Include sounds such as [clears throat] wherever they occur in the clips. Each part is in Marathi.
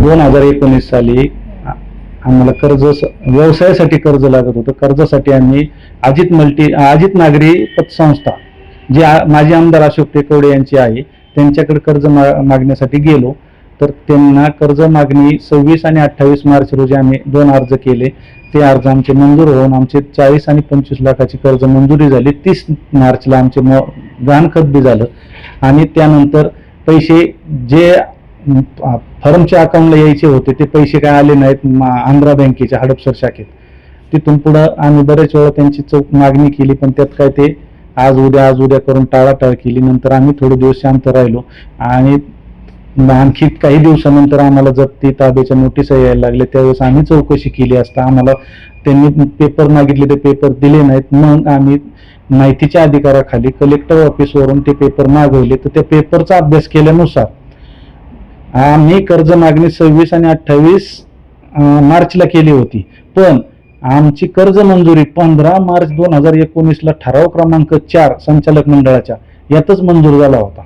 दोन हजार एकोणीस साली आम्हाला कर्ज व्यवसायासाठी कर्ज लागत होतं. कर्जासाठी आम्ही अजित मल्टी अजित नागरी पतसंस्था जी माजी आमदार अशोक टेकवडे यांची आहे त्यांच्याकडे कर्ज मा- मागण्यासाठी गेलो. तर त्यांना कर्ज मागणी सव्वीस आणि अठ्ठावीस मार्च रोजी आम्ही दोन अर्ज केले. ते अर्ज आमचे मंजूर होऊन आमचे चाळीस आणि पंचवीस लाखाची कर्ज मंजुरी झाली. तीस मार्चला आमचे म गहाणखत बी झालं. आणि त्यानंतर पैसे जे फर्मच्या अकाउंटला यायचे होते ते पैसे काय आले नाहीत आंध्रा बँकेच्या हडपसर शाखेत. तिथून पुढं आम्ही बरेच वेळा त्यांची चौक मागणी केली पण त्यात काय ते आज उद्या आज उद्या करून टाळाटाळ केली. नंतर आम्ही थोडे दिवस शांत राहिलो. आणि आणखी काही दिवसानंतर आम्हाला जप्ती ताब्याच्या नोटीस यायला लागल्या त्यावेळेस आम्ही चौकशी केली असता. आम्हाला त्यांनी पेपर मागितले ते पेपर दिले नाहीत. मग आम्ही माहितीच्या अधिकाराखाली कलेक्टर ऑफिसवरून ते पेपर मागवले. तर त्या पेपरचा अभ्यास केल्यानुसार आम्ही कर्ज मागणी सव्वीस आणि अठ्ठावीस मार्चला केली होती. पण आमची कर्ज मंजुरी पंधरा मार्च दोन हजार एकोणीसला ठराव क्रमांक चार संचालक मंडळाच्या यातच मंजूर झाला होता.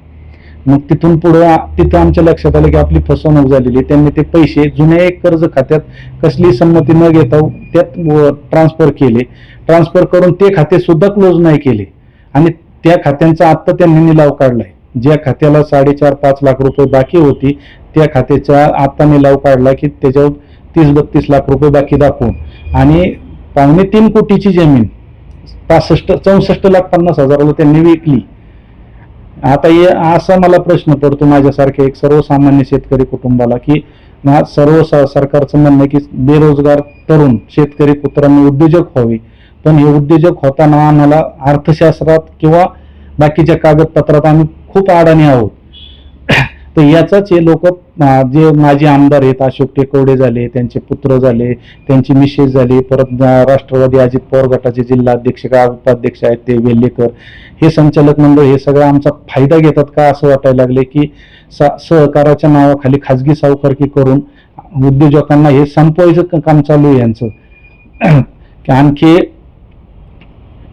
मग तिथून पुढे तिथं आमच्या लक्षात आलं की आपली फसवणूक झालेली आहे. त्यांनी ते पैसे जुन्या एक कर्ज खात्यात कसली संमती न घेता त्यात ट्रान्सफर केले. ट्रान्सफर करून ते खाते सुद्धा क्लोज नाही केले. आणि त्या खात्यांचा आत्ता त्यांनी निलाव काढलाय. ज्या खात्याला साडेचार पाच लाख रुपये बाकी होती त्या खात्याचा आता निलाव काढला की त्याच्यावर तीस बत्तीस लाख रुपये बाकी दाखवून. आणि पावणे तीन कोटीची जमीन पासष्ट चौसष्ट लाख पन्नास हजाराला त्यांनी विकली. आता हे असा मला प्रश्न पडतो माझ्यासारख्या एक सर्वसामान्य शेतकरी कुटुंबाला की सर्व सरकारचं म्हणणं की बेरोजगार तरुण शेतकरी पुत्रांनी उद्योजक व्हावे. पण हे उद्योजक होताना आम्हाला अर्थशास्त्रात किंवा बाकीच्या कागदपत्रात आम्ही खूप अडाणी आहोत. तर याचाच हे लोक जे माजी आमदार आहेत अशोक टेकवडे झाले त्यांचे पुत्र झाले त्यांची मिसेस झाली परत राष्ट्रवादी अजित पवार गटाचे जिल्हा अध्यक्ष का उपाध्यक्ष आहेत ते वेल्लेकर हे संचालक मंडळ हे सगळं आमचा फायदा घेतात का असं वाटायला लागले की सहकाराच्या नावाखाली खाजगी सावकारकी करून उद्योजकांना हे संपवायचं काम चालू आहे यांचं. की [clears throat] आणखी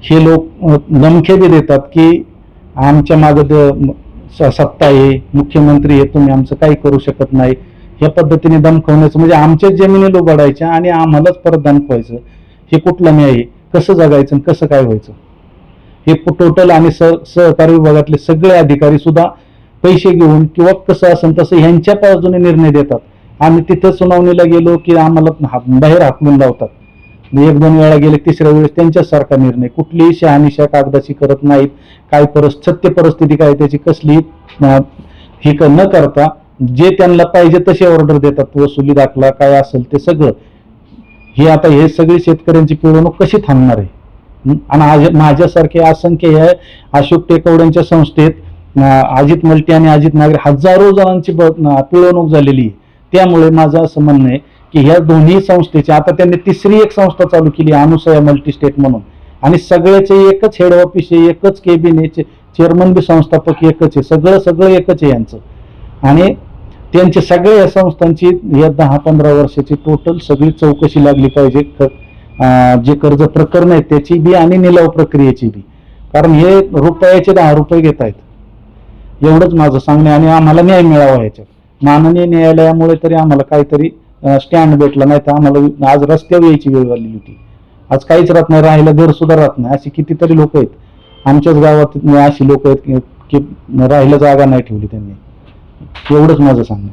हे लोक अ, बी देतात की आमच्या मागं स- सत्ता आहे मुख्यमंत्री आहे तुम्ही आमचं काही करू शकत नाही. या पद्धतीने दमखवण्याचं म्हणजे आमच्याच जमिनी लोबाडायच्या आणि आम्हालाच परत दमखवायचं हे कुठलं न्याय आहे? कसं जगायचं आणि कसं काय व्हायचं? हे टोटल आणि सह सहकारी विभागातले सगळे अधिकारी सुद्धा पैसे घेऊन किंवा कसं असेल तसं ह्यांच्या बाजूने निर्णय देतात. आम्ही तिथं सुनावणीला गेलो की आम्हाला बाहेर हाकलून लावतात. एक दोन वेळा गेले तिसऱ्या वेळेस त्यांच्यासारखा निर्णय. कुठलीही शहानिशा कागदाची करत नाहीत. काय परस सत्य परिस्थिती काय त्याची कसली ही क- न करता जे त्यांना पाहिजे तसे ऑर्डर देतात. वसुली दाखला काय असेल ते सगळं. हे आता हे सगळी शेतकऱ्यांची पिळवणूक कशी थांबणार आहे? आणि आज माझ्यासारखे असंख्य हे अशोक टेकवड्यांच्या संस्थेत अजित मल्टी आणि अजित नागरे हजारो जणांची पिळवणूक झालेली आहे. त्यामुळे माझं असं म्हणणं आहे की ह्या दोन्ही संस्थेची आता त्यांनी तिसरी एक संस्था चालू केली अनुसया मल्टी स्टेट म्हणून. आणि सगळ्याचे एकच हेड ऑफिस आहे एकच केबिन चेअरमन बी संस्थापक एकच आहे सगळं सगळं एकच आहे यांचं. आणि त्यांची सगळ्या या संस्थांची या दहा पंधरा वर्षाची टोटल सगळी चौकशी लागली पाहिजे. जे कर्ज प्रकरण आहेत त्याची बी आणि निलाव प्रक्रियेची बी. कारण हे रुपयाचे दहा रुपये घेत आहेत. एवढंच माझं सांगणे आणि आम्हाला न्याय मिळावा याच्यात. माननीय न्यायालयामुळे तरी आम्हाला काहीतरी स्टँड भेटला नाही तर आम्हाला आज रस्त्यावर यायची वेळ झालेली होती. आज काहीच राहत नाही राहिलं घर सुद्धा राहत नाही. अशी कितीतरी लोक आहेत. आमच्याच गावात अशी लोक आहेत की- राहिलं जागा नाही ठेवली त्यांनी. एवढंच माझं सांगणं